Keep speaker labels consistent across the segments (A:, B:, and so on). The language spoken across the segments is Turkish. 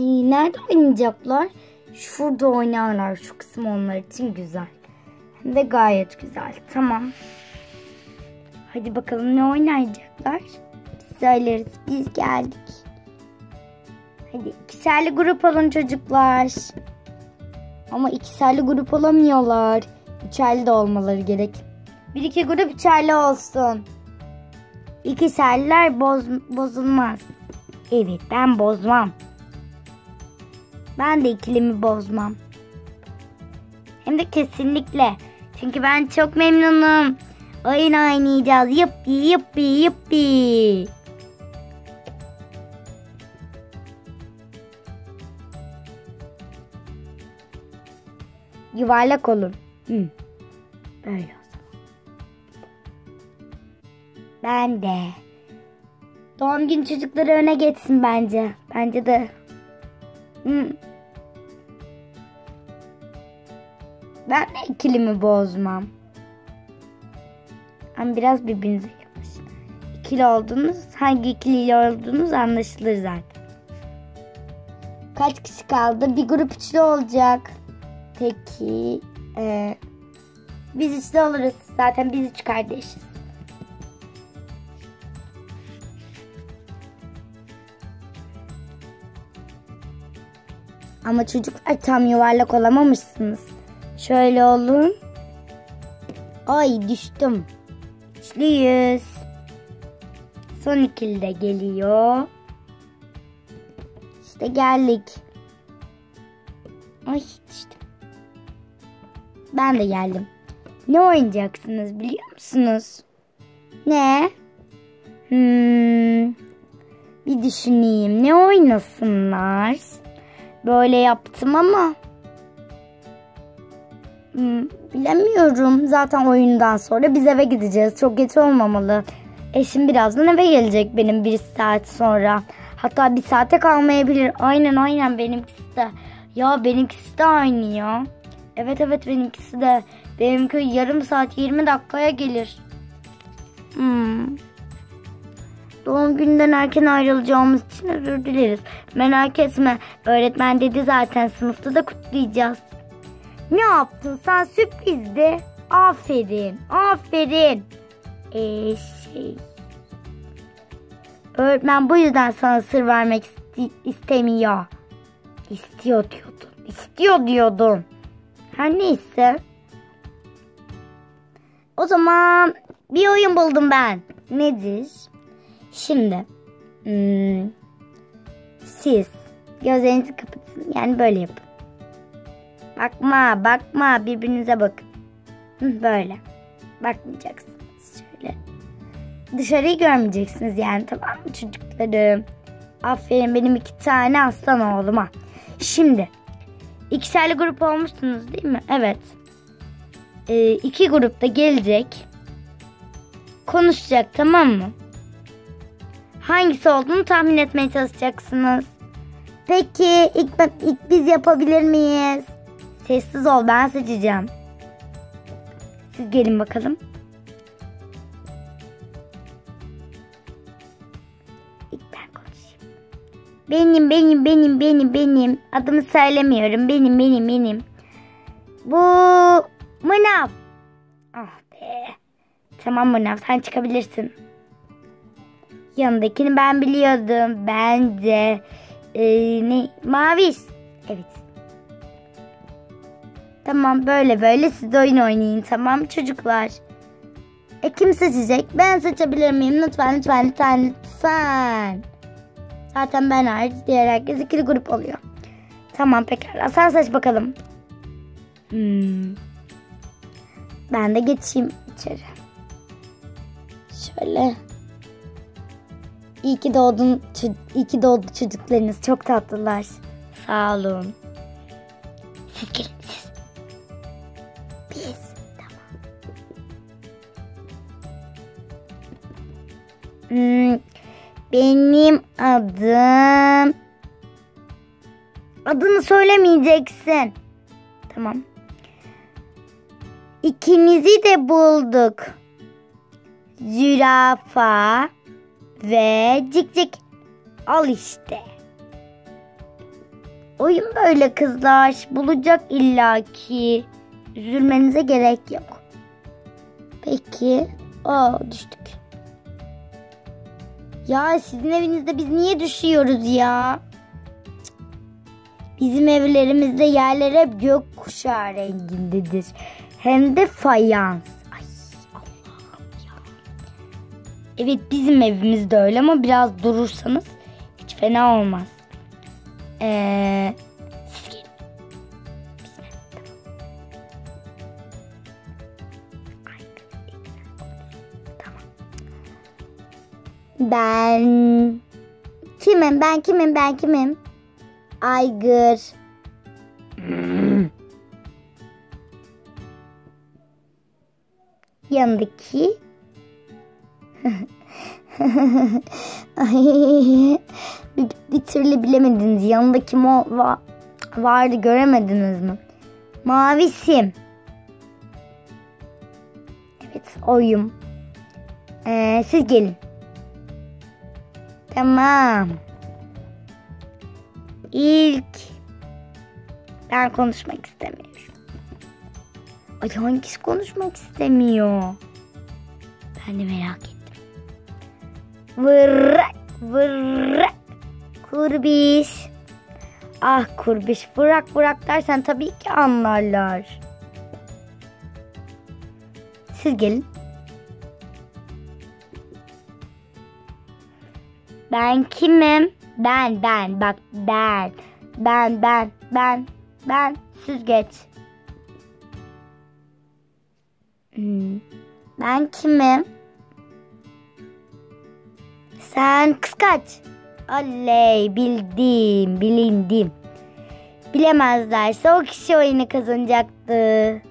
A: nerede oynayacaklar? Şurada oynarlar. Şu kısım onlar için güzel. Hem de gayet güzel. Tamam. Hadi bakalım ne oynayacaklar? Biz söyleriz. Biz geldik. Hadi ikişerli grup olun çocuklar. Ama ikişerli grup olamıyorlar. Üçerli de olmaları gerek. Bir iki grup üçerli olsun. İkişerliler boz, bozulmaz. Evet ben bozmam. Ben de ikilimi bozmam. Hem de kesinlikle. Çünkü ben çok memnunum. Oyun oynayacağız. Yuppi yuppi yuppi. Yuvarlak olun. Hı. Böyle o. Ben de. Doğum gün çocukları öne geçsin bence. Bence de. Hı. Ben de ikilimi bozmam. Ama biraz birbirinize yaklaşın. İkili olduğunuz, hangi ikili olduğunuz anlaşılır zaten. Kaç kişi kaldı? Bir grup üçlü olacak. Peki. E, biz üçlü oluruz. Zaten biz üç kardeşiz. Ama çocuklar tam yuvarlak olamamışsınız. Şöyle olun. Ay düştüm. Üçlüyüz. Son ikili de geliyor. İşte geldik. Ay düştüm. Ben de geldim. Ne oynayacaksınız biliyor musunuz? Ne? Hmm, bir düşüneyim. Ne oynasınlar? Böyle yaptım ama hmm, bilemiyorum. Zaten oyundan sonra biz eve gideceğiz. Çok geç olmamalı. Eşim birazdan eve gelecek benim bir saat sonra. Hatta bir saate kalmayabilir. Aynen aynen benimkisi de. Ya benimkisi de aynı ya. Evet evet benimkisi de. Benimki yarım saat 20 dakikaya gelir. Hmm. Doğum gününden erken ayrılacağımız için özür dileriz. Merak etme. Öğretmen dedi zaten sınıfta da kutlayacağız. Ne yaptın sen sürprizdi. Aferin. Aferin. Ee, şey. Öğretmen bu yüzden sana sır vermek iste- istemiyor. İstiyor diyordun. İstiyor diyordun. Her neyse. O zaman bir oyun buldum ben. Nedir? Şimdi hmm, siz gözlerinizi kapatın. Yani böyle yapın. Bakma, bakma. Birbirinize bakın. Böyle. Bakmayacaksınız. Şöyle. Dışarıyı görmeyeceksiniz yani tamam mı çocuklarım? Aferin benim iki tane aslan oğluma. Şimdi ikişerli grup olmuşsunuz değil mi? Evet. Ee, iki grupta gelecek. Konuşacak tamam mı? Hangisi olduğunu tahmin etmeye çalışacaksınız. Peki ilk, ilk biz yapabilir miyiz? Sessiz ol ben seçeceğim. Siz gelin bakalım. Benim benim benim benim benim. Adımı söylemiyorum. Benim benim benim. Bu Mınav. Ah be. Tamam Mınav sen çıkabilirsin. Yanındakini ben biliyordum. Ben de e, ne Maviş. Evet. Tamam böyle böyle siz oyun oynayın tamam çocuklar? E kim seçecek? Ben seçebilir miyim? Lütfen lütfen lütfen lütfen. Zaten ben hariç diğer herkes ikili grup oluyor. Tamam pekala sen seç bakalım. Hmm. Ben de geçeyim içeri. Şöyle. İyi ki doğdun, iyi ki doğdu çocuklarınız. Çok tatlılar. Sağ olun. Siz gelin siz. Biz. Tamam. Hmm, benim adım... Adını söylemeyeceksin. Tamam. İkimizi de bulduk. Zürafa ve cik cik. Al işte. Oyun böyle kızlar. Bulacak illaki. Üzülmenize gerek yok. Peki. Aa düştük. Ya sizin evinizde biz niye düşüyoruz ya? Bizim evlerimizde yerler hep gök kuşağı rengindedir. Hem de fayans. Evet bizim evimiz de öyle ama biraz durursanız hiç fena olmaz. Ee, siz gelin. Tamam. Ben kimim? Ben kimim? Ben kimim? Aygır. Yanındaki Bir, bir türlü bilemediniz. Yanındaki mo va- vardı göremediniz mi? Mavisim. Evet oyum. Ee, siz gelin. Tamam. İlk ben konuşmak istemiyorum. Ay hangisi konuşmak istemiyor? Ben de merak ettim. Vırrak vırrak kurbiş. Ah kurbiş vırak vırak dersen tabii ki anlarlar. Siz gelin. Ben kimim? Ben ben bak ben. Ben ben ben ben süzgeç. Hmm. Ben kimim? Sen kıskaç. Oley bildim bilindim. Bilemezlerse o kişi oyunu kazanacaktı.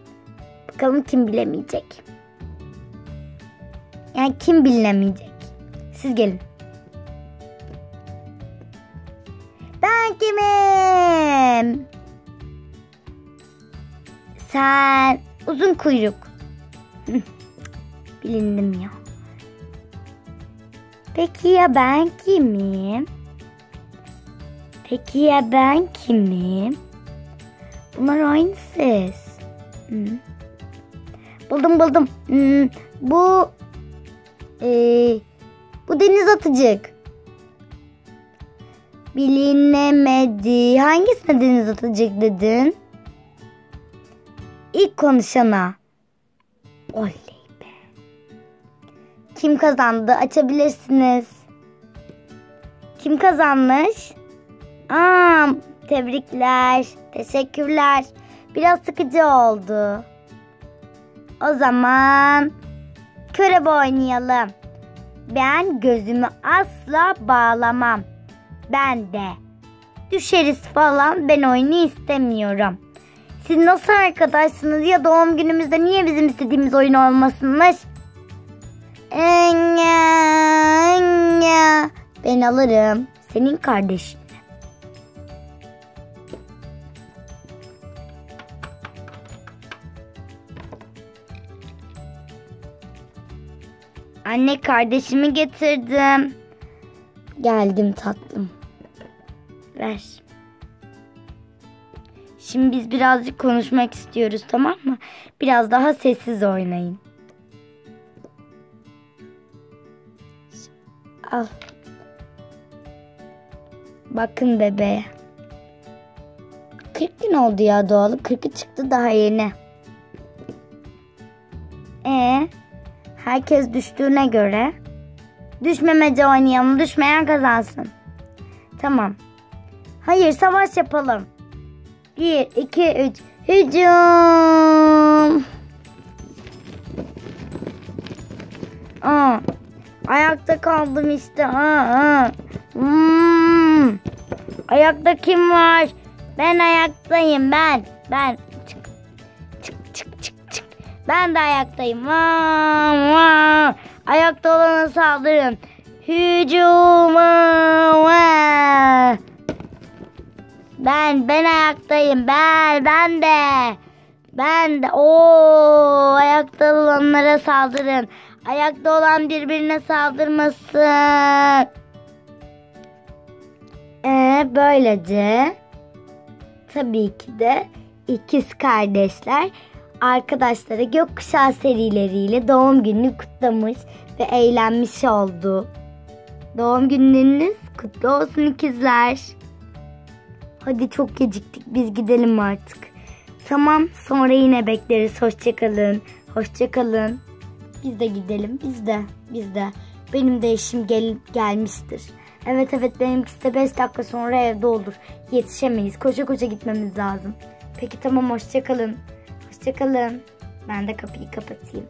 A: Bakalım kim bilemeyecek. Yani kim bilinemeyecek. Siz gelin. Ben kimim? Sen uzun kuyruk. Bilindim ya. Peki ya ben kimim? Peki ya ben kimim? Bunlar aynı ses. Hı. Buldum buldum. Hmm, bu ee, bu deniz atıcık. Bilinemedi. Hangisine deniz atıcık dedin? İlk konuşana. Oley. Kim kazandı? Açabilirsiniz. Kim kazanmış? Aa, tebrikler. Teşekkürler. Biraz sıkıcı oldu. O zaman körebe oynayalım. Ben gözümü asla bağlamam. Ben de. Düşeriz falan ben oyunu istemiyorum. Siz nasıl arkadaşsınız ya doğum günümüzde niye bizim istediğimiz oyun olmasınmış? Ben alırım. Senin kardeşin. Anne kardeşimi getirdim. Geldim tatlım. Ver. Şimdi biz birazcık konuşmak istiyoruz tamam mı? Biraz daha sessiz oynayın. Al. Bakın bebeğe. 40 gün oldu ya doğalı. 40'ı çıktı daha yeni. E herkes düştüğüne göre düşmemece oynayalım. Düşmeyen kazansın. Tamam. Hayır savaş yapalım. 1, 2, 3. Hücum. Aa, ayakta kaldım işte. Aa, aa. Hmm. Ayakta kim var? Ben ayaktayım ben. Ben. Çık. Çık çık çık çık. Ben de ayaktayım. Vaa, vaa. Ayakta olana saldırın. Hücum. Vaa. Ben ben ayaktayım. Ben ben de. Ben de. Oo ayakta olanlara saldırın. Ayakta olan birbirine saldırmasın. Ee, böylece tabii ki de ikiz kardeşler arkadaşlara gökkuşağı serileriyle doğum gününü kutlamış ve eğlenmiş oldu. Doğum günleriniz kutlu olsun ikizler. Hadi çok geciktik biz gidelim artık. Tamam sonra yine bekleriz. Hoşçakalın. Hoşçakalın. Biz de gidelim. Biz de. Biz de. Benim de eşim gel gelmiştir. Evet evet benimkisi de 5 dakika sonra evde olur. Yetişemeyiz. Koşa koşa gitmemiz lazım. Peki tamam hoşçakalın. Hoşçakalın. Ben de kapıyı kapatayım.